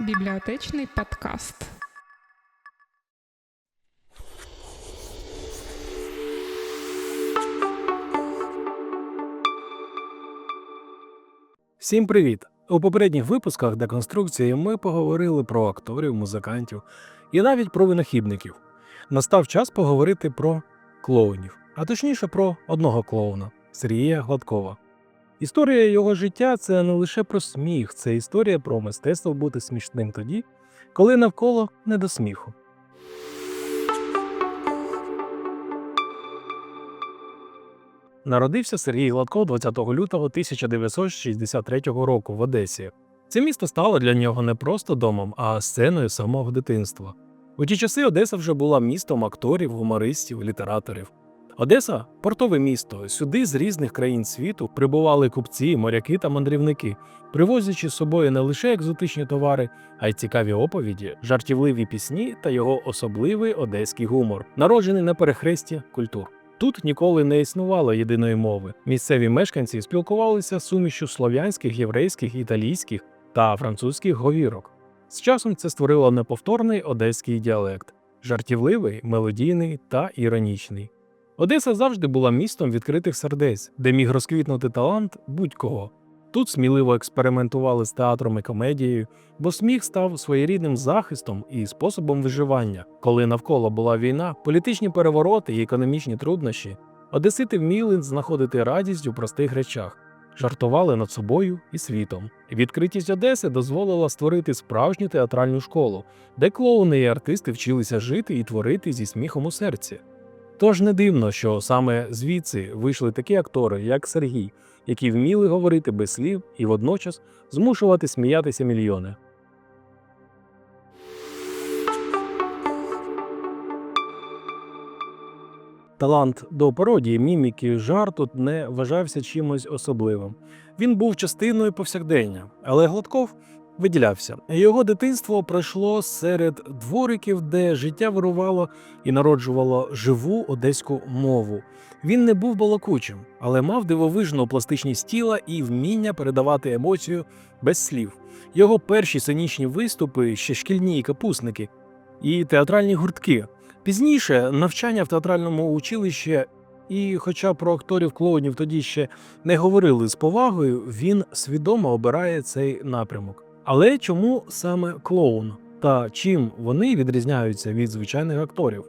Бібліотечний подкаст. Всім привіт! У попередніх випусках деконструкції ми поговорили про акторів, музикантів і навіть про винахідників. Настав час поговорити про клоунів, а точніше про одного клоуна Сергія Гладкова. Історія його життя це не лише про сміх, це історія про мистецтво бути смішним тоді, коли навколо не до сміху. Народився Сергій Гладко 20 лютого 1963 року в Одесі. Це місто стало для нього не просто домом, а сценою самого дитинства. У ті часи Одеса вже була містом акторів, гумористів, літераторів. Одеса портове місто. Сюди з різних країн світу прибували купці, моряки та мандрівники, привозячи з собою не лише екзотичні товари, а й цікаві оповіді, жартівливі пісні та його особливий одеський гумор, народжений на перехресті культур. Тут ніколи не існувало єдиної мови. Місцеві мешканці спілкувалися сумішю слов'янських, єврейських, італійських та французьких говірок. З часом це створило неповторний одеський діалект жартівливий, мелодійний та іронічний. Одеса завжди була містом відкритих сердець, де міг розквітнути талант будь-кого. Тут сміливо експериментували з театром і комедією, бо сміх став своєрідним захистом і способом виживання. Коли навколо була війна, політичні перевороти і економічні труднощі, одесити вміли знаходити радість у простих речах, жартували над собою і світом. Відкритість Одеси дозволила створити справжню театральну школу, де клоуни і артисти вчилися жити і творити зі сміхом у серці. Тож не дивно, що саме звідси вийшли такі актори, як Сергій, які вміли говорити без слів і водночас змушувати сміятися мільйони. Талант до пародії, міміки, жарту не вважався чимось особливим. Він був частиною повсякдення, але Гладков виділявся. Його дитинство пройшло серед двориків, де життя вирувало і народжувало живу одеську мову. Він не був балакучим, але мав дивовижну пластичність тіла і вміння передавати емоцію без слів. Його перші сценічні виступи ще шкільні капусники і театральні гуртки. Пізніше навчання в театральному училищі, і, хоча про акторів клоунів тоді ще не говорили з повагою, він свідомо обирає цей напрямок. Але чому саме клоун? Та чим вони відрізняються від звичайних акторів?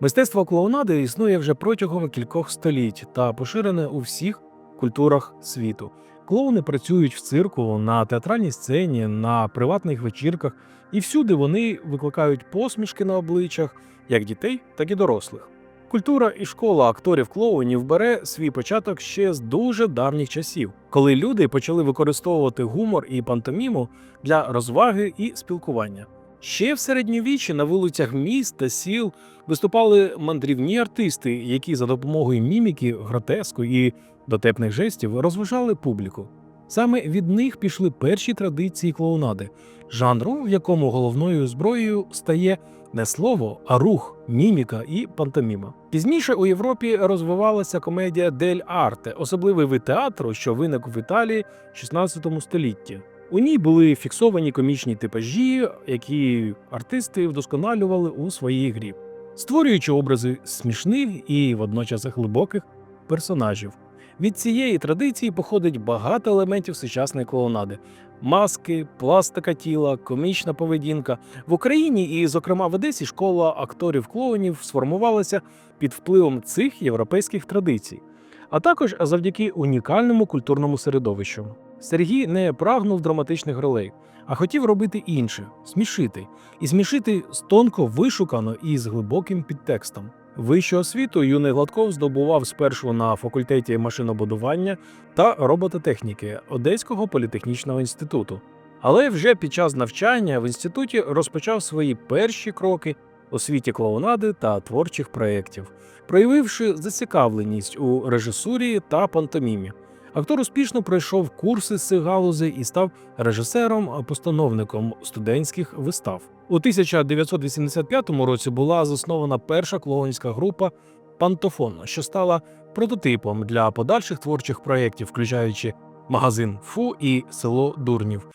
Мистецтво клоунади існує вже протягом кількох століть та поширене у всіх культурах світу. Клоуни працюють в цирку, на театральній сцені, на приватних вечірках, і всюди вони викликають посмішки на обличчях як дітей, так і дорослих. Культура і школа акторів клоунів бере свій початок ще з дуже давніх часів, коли люди почали використовувати гумор і пантоміму для розваги і спілкування. Ще в середньовіччі на вулицях міст та сіл виступали мандрівні артисти, які за допомогою міміки, гротеску і дотепних жестів розважали публіку. Саме від них пішли перші традиції клоунади, жанру, в якому головною зброєю стає не слово, а рух, міміка і пантоміма. Пізніше у Європі розвивалася комедія дель арте, особливий вид театру, що виник в Італії в 16 столітті. У ній були фіксовані комічні типажі, які артисти вдосконалювали у своїй грі, створюючи образи смішних і водночас глибоких персонажів. Від цієї традиції походить багато елементів сучасної клоунади: маски, пластика тіла, комічна поведінка. В Україні і, зокрема, в Одесі школа акторів клоунів сформувалася під впливом цих європейських традицій, а також завдяки унікальному культурному середовищу. Сергій не прагнув драматичних ролей, а хотів робити інше смішити, і смішити з тонко вишукано і з глибоким підтекстом. Вищу освіту юний Гладков здобував спершу на факультеті машинобудування та робототехніки Одеського політехнічного інституту. Але вже під час навчання в інституті розпочав свої перші кроки у світі клоунади та творчих проєктів, проявивши зацікавленість у режисурі та пантомімі. Актор успішно пройшов курси з цих галузей і став режисером-постановником студентських вистав. У 1985 році була заснована перша клоунська група Пантофон, що стала прототипом для подальших творчих проєктів, включаючи магазин Фу і село Дурнів.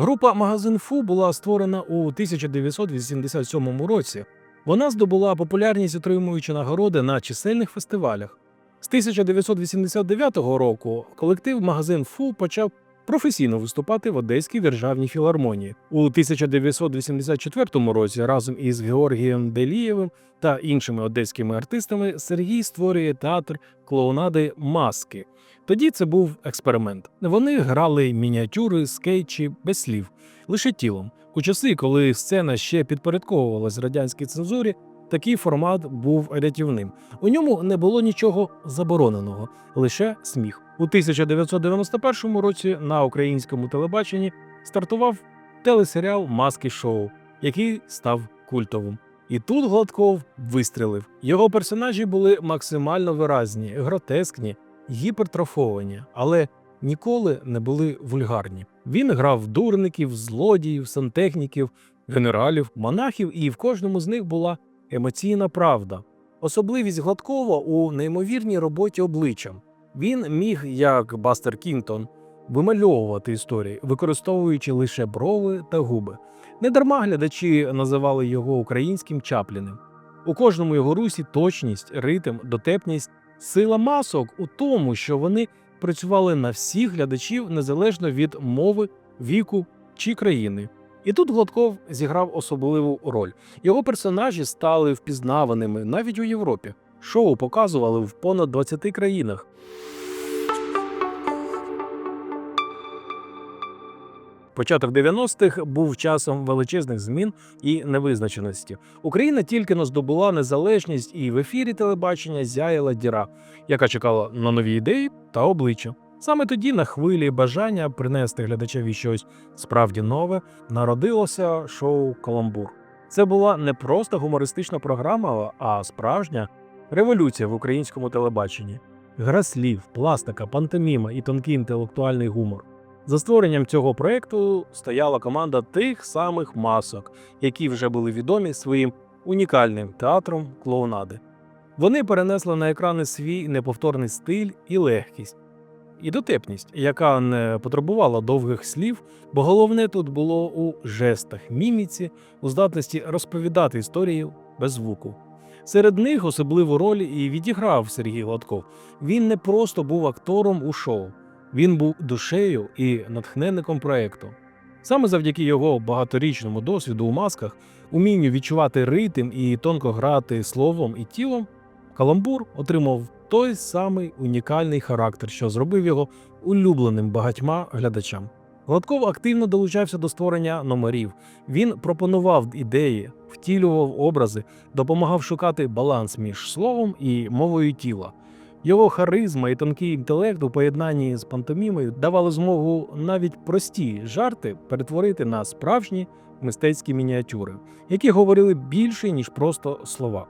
Група Магазин Фу була створена у 1987 році. Вона здобула популярність, отримуючи нагороди на чисельних фестивалях. З 1989 року колектив Магазин Фу почав професійно виступати в Одеській державній філармонії. У 1984 році разом із Георгієм Делієвим та іншими одеськими артистами Сергій створює театр клоунади Маски. Тоді це був експеримент. Вони грали мініатюри, скетчі без слів, лише тілом. У часи, коли сцена ще підпорядковувалась радянській цензурі, такий формат був рятівним. У ньому не було нічого забороненого, лише сміх. У 1991 році на українському телебаченні стартував телесеріал Маски шоу, який став культовим. І тут Гладков вистрілив. Його персонажі були максимально виразні, гротескні, гіпертрофовані, але ніколи не були вульгарні. Він грав дурників, злодіїв, сантехніків, генералів, монахів, і в кожному з них була емоційна правда. Особливість Гладкова у неймовірній роботі обличчям. Він міг, як Бастер Кінтон, вимальовувати історії, використовуючи лише брови та губи. Недарма глядачі називали його українським Чапліним. У кожному його русі точність, ритм, дотепність, сила масок у тому, що вони працювали на всіх глядачів незалежно від мови, віку чи країни. І тут Гладков зіграв особливу роль. Його персонажі стали впізнаваними навіть у Європі. Шоу показували в понад 20 країнах. Початок 90-х був часом величезних змін і невизначеності. Україна тільки но здобула незалежність, і в ефірі телебачення зяяла діра, яка чекала на нові ідеї та обличчя. Саме тоді, на хвилі бажання принести глядачеві щось справді нове, народилося шоу Каламбур. Це була не просто гумористична програма, а справжня революція в українському телебаченні. Гра слів, пластика, пантоміма і тонкий інтелектуальний гумор. За створенням цього проекту стояла команда тих самих масок, які вже були відомі своїм унікальним театром клоунади. Вони перенесли на екрани свій неповторний стиль і легкість, і дотепність, яка не потребувала довгих слів, бо головне тут було у жестах, міміці, у здатності розповідати історію без звуку. Серед них особливу роль і відіграв Сергій Гладков. Він не просто був актором у шоу, він був душею і натхненником проекту. Саме завдяки його багаторічному досвіду у масках, умінню відчувати ритм і тонко грати словом і тілом, Каламбур отримав той самий унікальний характер, що зробив його улюбленим багатьма глядачам. Гладков активно долучався до створення номерів. Він пропонував ідеї, втілював образи, допомагав шукати баланс між словом і мовою тіла. Його харизма і тонкий інтелект у поєднанні з пантомімою давали змогу навіть прості жарти перетворити на справжні мистецькі мініатюри, які говорили більше ніж просто слова.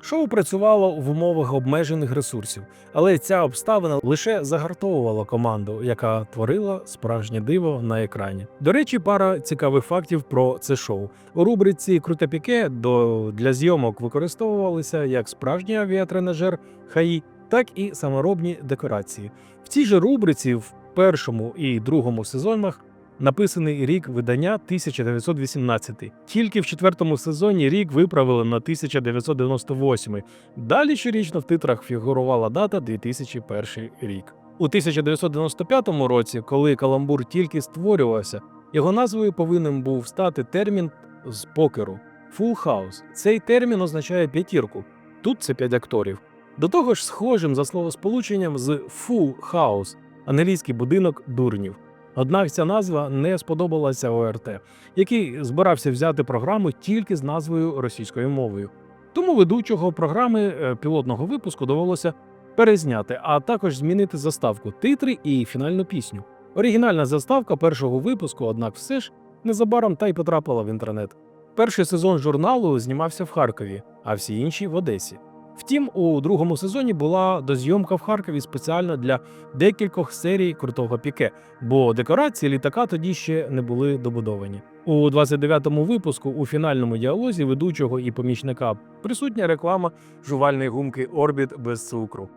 Шоу працювало в умовах обмежених ресурсів, але ця обставина лише загартовувала команду, яка творила справжнє диво на екрані. До речі, пара цікавих фактів про це шоу. У рубриці Круте піке до для зйомок використовувалися як справжній авіатренажер ХАІ, так і саморобні декорації. В цій же рубриці в першому і другому сезонах написаний рік видання 1918. Тільки в четвертому сезоні рік виправили на 1998. Далі щорічно в титрах фігурувала дата 2001 рік. У 1995 році, коли каламбур тільки створювався, його назвою повинен був стати термін з покеру Full House. Цей термін означає п'ятірку. Тут це п'ять акторів. До того ж, схожим за словосполученням з Full House англійський будинок дурнів. Однак ця назва не сподобалася ОРТ, який збирався взяти програму тільки з назвою російською мовою. Тому ведучого програми е, пілотного випуску довелося перезняти, а також змінити заставку, титри і фінальну пісню. Оригінальна заставка першого випуску, однак, все ж незабаром та й потрапила в інтернет. Перший сезон журналу знімався в Харкові, а всі інші в Одесі. Втім, у другому сезоні була дозйомка в Харкові спеціально для декількох серій крутого піке, бо декорації літака тоді ще не були добудовані. У 29-му випуску у фінальному діалозі ведучого і помічника присутня реклама жувальної гумки Орбіт без цукру.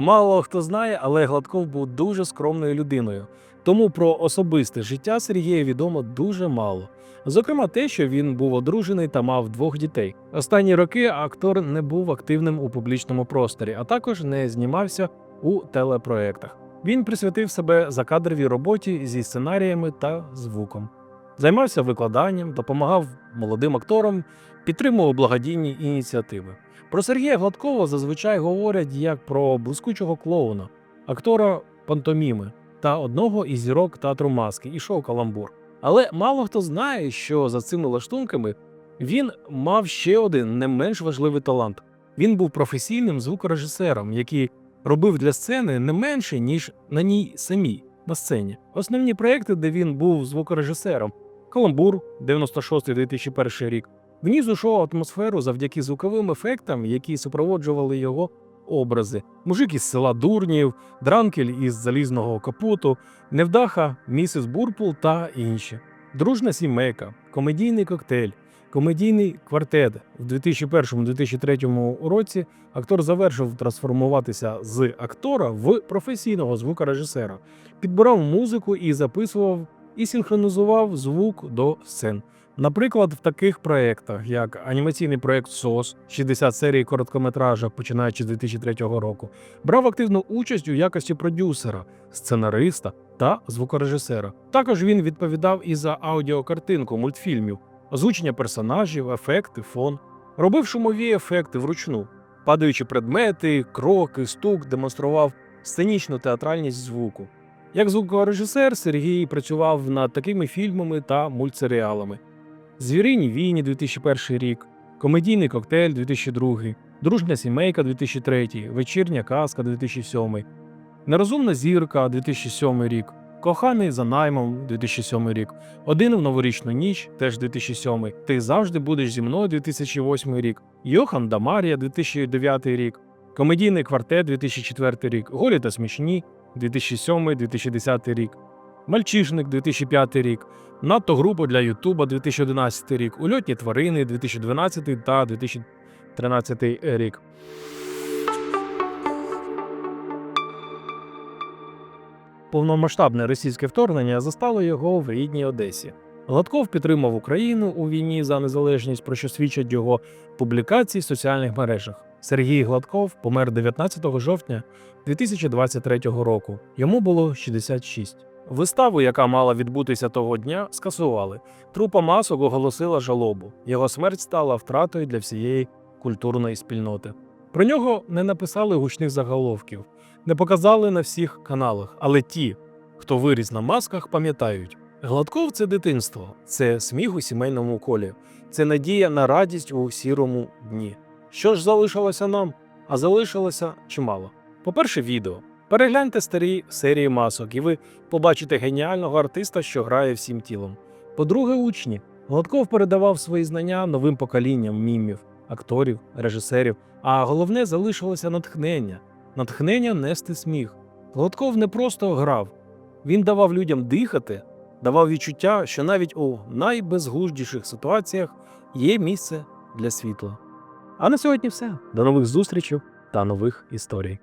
Мало хто знає, але Гладков був дуже скромною людиною. Тому про особисте життя Сергія відомо дуже мало. Зокрема, те, що він був одружений та мав двох дітей. Останні роки актор не був активним у публічному просторі, а також не знімався у телепроектах. Він присвятив себе закадровій роботі зі сценаріями та звуком. Займався викладанням, допомагав молодим акторам, підтримував благодійні ініціативи. Про Сергія Гладкова зазвичай говорять як про блискучого клоуна, актора пантоміми та одного із зірок театру маски і шоу Каламбур. Але мало хто знає, що за цими лаштунками він мав ще один не менш важливий талант. Він був професійним звукорежисером, який робив для сцени не менше, ніж на ній самій на сцені. Основні проекти, де він був звукорежисером: Каламбур, 96-2001 рік. Вніс у шоу атмосферу завдяки звуковим ефектам, які супроводжували його образи: мужик із села Дурнів, Дранкель із залізного капуту, Невдаха, місіс Бурпул та інші. Дружна сімейка, комедійний коктейль, комедійний квартет. В 2001-2003 році актор завершив трансформуватися з актора в професійного звукорежисера, підбирав музику і записував і синхронізував звук до сцен. Наприклад, в таких проєктах, як анімаційний проєкт СОС, 60 серій короткометража, починаючи з 2003 року, брав активну участь у якості продюсера, сценариста та звукорежисера. Також він відповідав і за аудіокартинку мультфільмів, озвучення персонажів, ефекти, фон, робив шумові ефекти вручну, падаючи предмети, кроки, стук, демонстрував сценічну театральність звуку. Як звукорежисер Сергій працював над такими фільмами та мультсеріалами. Звірині війні 2001 рік, комедійний коктейль 2002, Дружня сімейка 2003, Вечірня казка 2007, Нерозумна зірка 2007 рік, Коханий за наймом 2007 рік, Один в новорічну ніч теж 2007, Ти завжди будеш зі мною 2008 рік, Йохан Дамарія 2009 рік, Комедійний квартет 2004 рік, Голі та смішні 2007-2010 рік. Мальчишник 2005 рік, надто група для Ютуба 2011 рік, Ульотні тварини 2012 та 2013 рік. Повномасштабне російське вторгнення застало його в рідній Одесі. Гладков підтримав Україну у війні за незалежність, про що свідчать його публікації в соціальних мережах. Сергій Гладков помер 19 жовтня 2023 року. Йому було 66. Виставу, яка мала відбутися того дня, скасували. Трупа масок оголосила жалобу. Його смерть стала втратою для всієї культурної спільноти. Про нього не написали гучних заголовків, не показали на всіх каналах, але ті, хто виріс на масках, пам'ятають. Гладков це дитинство, це сміх у сімейному колі, це надія на радість у сірому дні. Що ж залишилося нам? А залишилося чимало. По-перше, відео. Перегляньте старі серії масок, і ви побачите геніального артиста, що грає всім тілом. По-друге, учні. Гладков передавав свої знання новим поколінням мімів, акторів, режисерів. А головне залишилося натхнення. Натхнення нести сміх. Гладков не просто грав, він давав людям дихати, давав відчуття, що навіть у найбезглуздіших ситуаціях є місце для світла. А на сьогодні все. До нових зустрічей та нових історій.